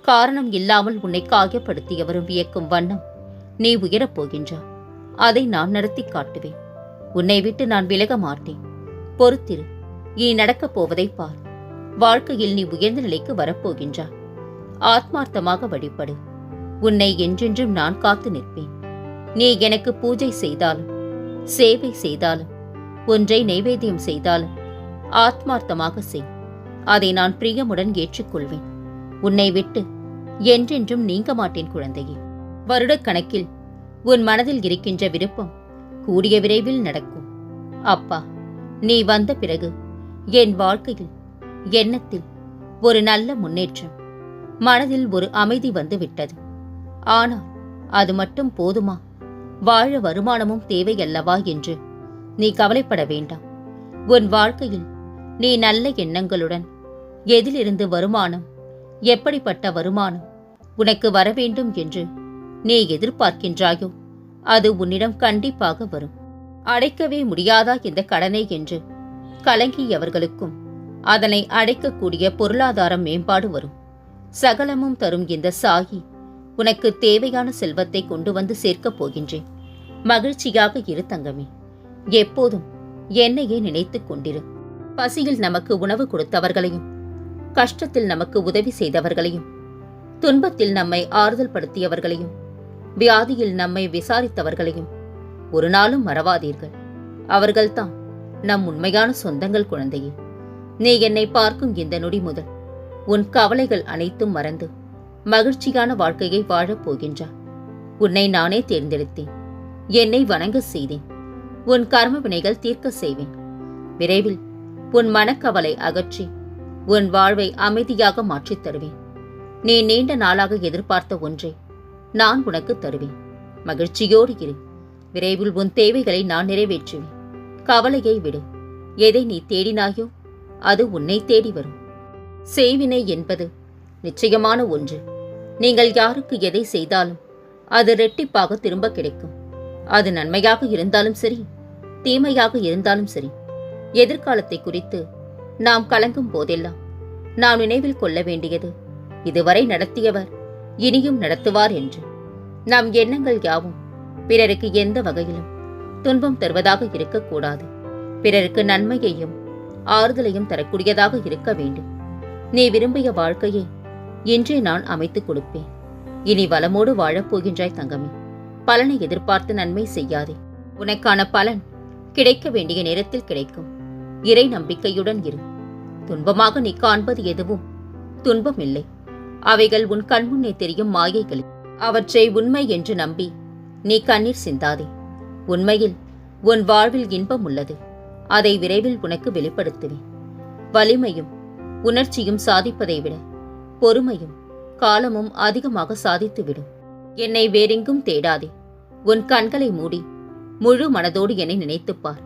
காரணம் இல்லாமல் உன்னை காயப்படுத்தியவரும் வியக்கும் வண்ணம் நீ உயரப் போகின்றாய் அதை நான் நடத்தி காட்டுவேன். உன்னை விட்டு நான் விலக மாட்டேன். பொறுத்திரு இனி நடக்கப் போவதை பார். வாழ்க்கையில் நீ உயர்ந்த நிலைக்கு வரப்போகின்றாய் ஆத்மார்த்தமாக வழிபடு. உன்னை என்றென்றும் நான் காத்து நிற்பேன். நீ எனக்கு பூஜை செய்தாலும் சேவை செய்தாலும் ஒன்றை நைவேத்தியம் செய்தாலும் ஆத்மார்த்தமாக செய். அதை நான் பிரியமுடன் ஏற்றுக்கொள்வேன். உன்னை விட்டு என்றென்றும் நீங்க மாட்டேன் குழந்தையே. வருடக்கணக்கில் உன் மனதில் இருக்கின்ற விருப்பம் கூடிய விரைவில் நடக்கும். அப்பா நீ வந்த பிறகு என் வாழ்க்கையில் எண்ணத்தில் ஒரு நல்ல முன்னேற்றம் மனதில் ஒரு அமைதி வந்து விட்டது ஆனால் அது மட்டும் போதுமா? வாழ வருமானமும் தேவையல்லவா என்று நீ கவலைப்பட வேண்டாம். உன் வாழ்க்கையில் நீ நல்ல எண்ணங்களுடன் எதிலிருந்து வருமானம் எப்படிப்பட்ட வருமானம்? உனக்கு வரவேண்டும் என்று நீ எதிர்பார்க்கின்றாயோ? அது உன்னிடம் கண்டிப்பாக வரும். அடைக்கவே முடியாதா இந்த கடனை என்று கலங்கியவர்களுக்கும் அதனை அடைக்கக்கூடிய பொருளாதார மேம்பாடு வரும். சகலமும் தரும் இந்த சாகி உனக்கு தேவையான செல்வத்தை கொண்டு வந்து சேர்க்கப் போகின்றேன். மகிழ்ச்சியாக இரு தங்கமே. எப்போதும் என்னையே நினைத்துக் கொண்டிரு. பசியில் நமக்கு உணவு கொடுத்தவர்களையும் கஷ்டத்தில் நமக்கு உதவி செய்தவர்களையும் துன்பத்தில் நம்மை ஆறுதல் படுத்தியவர்களையும் வியாதியில் நம்மை விசாரித்தவர்களையும் ஒரு நாளும் மறவாதீர்கள். அவர்கள்தான் நம் உண்மையான சொந்தங்கள் குழந்தையே. நீ என்னை பார்க்கும் இந்த நொடி முதல் உன் கவலைகள் அனைத்தும் மறந்து மகிழ்ச்சியான வாழ்க்கையை வாழப் போகின்றாய். உன்னை நானே தேர்ந்தெடுத்தேன். என்னை வணங்க செய்தேன். உன் கர்ம வினைகள் தீர்க்க செய்வேன். விரைவில் உன் மனக்கவலை அகற்றி உன் வாழ்வை அமைதியாக மாற்றித் தருவேன். நீ நீண்ட நாளாக எதிர்பார்த்த ஒன்றை நான் உனக்கு தருவேன். மகிழ்ச்சியோடு இரு. விரைவில் உன் தேவைகளை நான் நிறைவேற்றுவேன். கவலையை விடு. எதை நீ தேடினாயோ அது உன்னை தேடி வரும். செய்வினை என்பது நிச்சயமான ஒன்று. நீங்கள் யாருக்கு எதை செய்தாலும் அது ரெட்டிப்பாக திரும்ப கிடைக்கும். அது நன்மையாக இருந்தாலும் சரி தீமையாக இருந்தாலும் சரி எதிர்காலத்தை குறித்து நாம் கலங்கும் போதெல்லாம் நாம் நினைவில் கொள்ள வேண்டியது. இதுவரை நடத்தியவர் இனியும் நடத்துவார் என்று. நம் எண்ணங்கள் யாவும் பிறருக்கு எந்த வகையிலும் துன்பம் தருவதாக இருக்கக்கூடாது. பிறருக்கு நன்மையையும் ஆறுதலையும் தரக்கூடியதாக இருக்க வேண்டும். நீ விரும்பிய வாழ்க்கையை இன்றே நான் அமைத்துக் கொடுப்பேன். இனி வளமோடு வாழப் போகின்றாய் தங்கமே. பலனை எதிர்பார்த்து நன்மை செய்யாதே. உனக்கான பலன் கிடைக்க வேண்டிய நேரத்தில் கிடைக்கும். இறை நம்பிக்கையுடன் இரு. துன்பமாக நீ காண்பது எதுவும்? துன்பம் இல்லை அவைகள் உன் கண்முன்னே தெரியும் மாயைகள். அவற்றை உண்மை என்று நம்பி நீ கண்ணீர் சிந்தாதே. உண்மையில் உன் வாழ்வில் இன்பம் உள்ளது. அதை விரைவில் உனக்கு வெளிப்படுத்துவேன். வலிமையும் உணர்ச்சியும் சாதிப்பதை விட பொறுமையும் காலமும் அதிகமாக சாதித்துவிடும். என்னை வேறெங்கும் தேடாதே. உன் கண்களை மூடி முழு மனதோடு என்னை நினைத்துப் பார்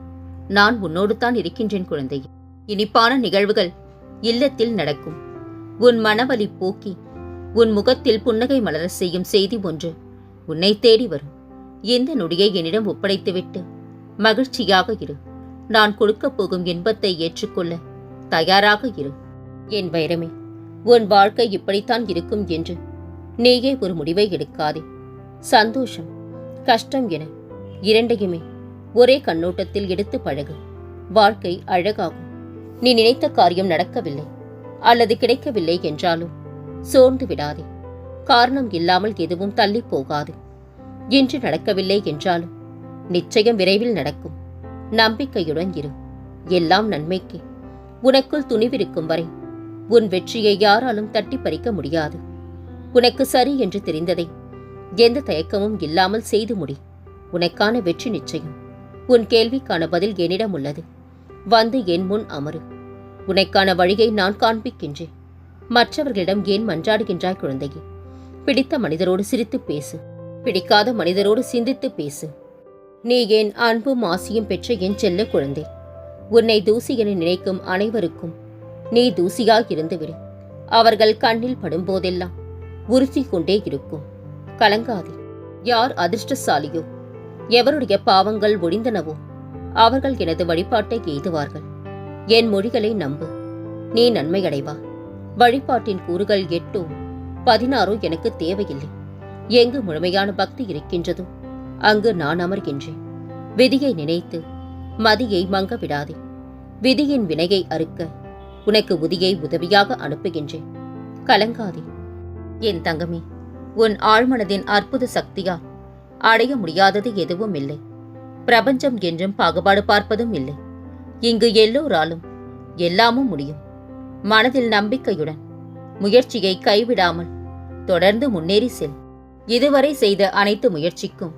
நான் உன்னோடு தான் இருக்கின்றேன் குழந்தையே. இனிப்பான நிகழ்வுகள் இல்லத்தில் நடக்கும். உன் மனவலி போக்கி உன் முகத்தில் புன்னகை மலர செய்யும் செய்தி ஒன்று உன்னை தேடி வரும். இந்த நொடியை என்னிடம் ஒப்படைத்துவிட்டு மகிழ்ச்சியாக இரு. நான் கொடுக்கப் போகும் இன்பத்தை ஏற்றுக்கொள்ள தயாராக இரு. என் வைரமே உன் வாழ்க்கை இப்படித்தான் இருக்கும் என்று நீயே ஒரு முடிவை எடுக்காதே. சந்தோஷம் கஷ்டம் என இரண்டையுமே ஒரே கண்ணோட்டத்தில் எடுத்து பழகு. வாழ்க்கை அழகாகும். நீ நினைத்த காரியம் நடக்கவில்லை அல்லது கிடைக்கவில்லை என்றாலும் சோர்ந்து விடாதே. காரணம் இல்லாமல் எதுவும் தள்ளிப் போகாது. இன்று நடக்கவில்லை என்றாலும் நிச்சயம் விரைவில் நடக்கும். நம்பிக்கையுடன் இரு. எல்லாம் நன்மைக்கு. உனக்குள் துணிவிருக்கும் வரை உன் வெற்றியை யாராலும் தட்டி பறிக்க முடியாது. உனக்கு சரி என்று தெரிந்ததை எந்த தயக்கமும் இல்லாமல் செய்து முடி. உனக்கான வெற்றி நிச்சயம். உன் கேள்விக்கான பதில் என்னிடம் உள்ளது. வந்து என் முன் அமரு. உனக்கான வழியை நான் காண்பிக்கின்றேன். மற்றவர்களிடம் ஏன் மன்றாடுகின்றாய் குழந்தையே? பிடித்த மனிதரோடு சிரித்து பேசு. பிடிக்காத மனிதரோடு சிந்தித்து பேசு. நீ என் அன்பும் ஆசியும் பெற்ற என் செல்ல குழந்தை? உன்னை தூசி என நினைக்கும் அனைவருக்கும் நீ தூசியாக இருந்துவிடு அவர்கள் கண்ணில் படும்போதெல்லாம் உறுத்தி கொண்டே இருக்கும். கலங்காதே. யார் அதிர்ஷ்டசாலியோ? எவருடைய பாவங்கள் ஒடிந்தனவோ அவர்கள் எனது வழிபாட்டை எய்துவார்கள். என் மொழிகளை நம்பு. நீ நன்மையடைவா. வழிபாட்டின் கூறுகள் எட்டோ பதினாறோ எனக்கு தேவையில்லை. எங்கு முழுமையான பக்தி இருக்கின்றதோ அங்கு நான் அமர்கின்றேன். விதியை நினைத்து மதியை மங்க விடாதே விதியின் வினையை அறுக்க உனக்கு உதியை உதவியாக அனுப்புகின்றேன். கலங்காதே. என் தங்கமே உன் ஆழ்மனதின் அற்புத சக்தியால் அடைய முடியாதது எதுவும் இல்லை. பிரபஞ்சம் என்றும் பாகுபாடு பார்ப்பதும் இல்லை. இங்கு எல்லோராலும் எல்லாமும் முடியும். மனதில் நம்பிக்கையுடன் முயற்சியை கைவிடாமல் தொடர்ந்து முன்னேறி செல். இதுவரை செய்த அனைத்து முயற்சிக்கும்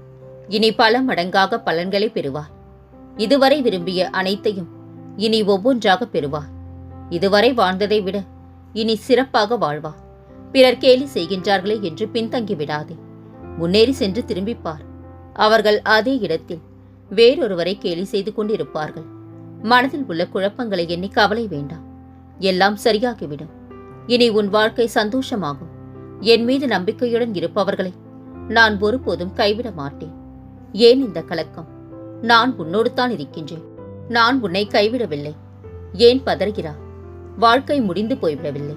இனி பல மடங்காக பலன்களை பெறுவார். இதுவரை விரும்பிய அனைத்தையும் இனி ஒவ்வொன்றாக பெறுவார். இதுவரை வாழ்ந்ததை விட இனி சிறப்பாக வாழ்வார் பிறர் கேலி செய்கின்றார்களே என்று பின்தங்கி விடாதே. முன்னேறி சென்று திரும்பிப்பார். அவர்கள் அதே இடத்தில் வேறொருவரை கேலி செய்து கொண்டிருப்பார்கள். மனதில் உள்ள குழப்பங்களை எண்ணி கவலை வேண்டாம். எல்லாம் சரியாகிவிடும். இனி உன் வாழ்க்கை சந்தோஷமாகும். என் மீது நம்பிக்கையுடன் இருப்பவர்களை நான் ஒருபோதும் கைவிட மாட்டேன். ஏன் இந்த கலக்கம்? நான் உன்னோடு தான் இருக்கின்றேன். நான் உன்னை கைவிடவில்லை. ஏன் பதறுகிறா வாழ்க்கை முடிந்து போய்விடவில்லை.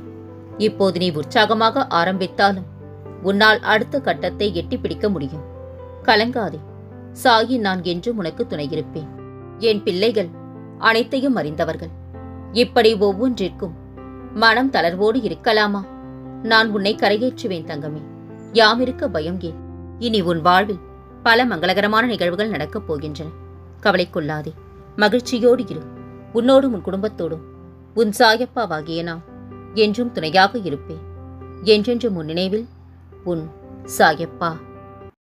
இப்போது நீ உற்சாகமாக ஆரம்பித்தாலும் உன்னால் அடுத்த கட்டத்தை எட்டி பிடிக்க முடியும். கலங்காதே. சாயி நான் என்றும் உனக்கு துணையிருப்பேன். என் பிள்ளைகள் அனைத்தையும் அறிந்தவர்கள். இப்படி ஒவ்வொன்றிற்கும் மனம் தளர்வோடு இருக்கலாமா? நான் உன்னை கரையேற்றுவேன் தங்கமே. யாமிருக்க பயம் ஏன்? இனி உன் வாழ்வில் பல மங்களகரமான நிகழ்வுகள் நடக்கப் போகின்றன. கவலை கொள்ளாதே மகிழ்ச்சியோடு இரு. உன்னோடும் உன் குடும்பத்தோடும். உன் சாயப்பாவாகிய நான் என்றும் துணையாக இருப்பேன். என்றென்றும் உன் நினைவில் உன் சாயப்பா.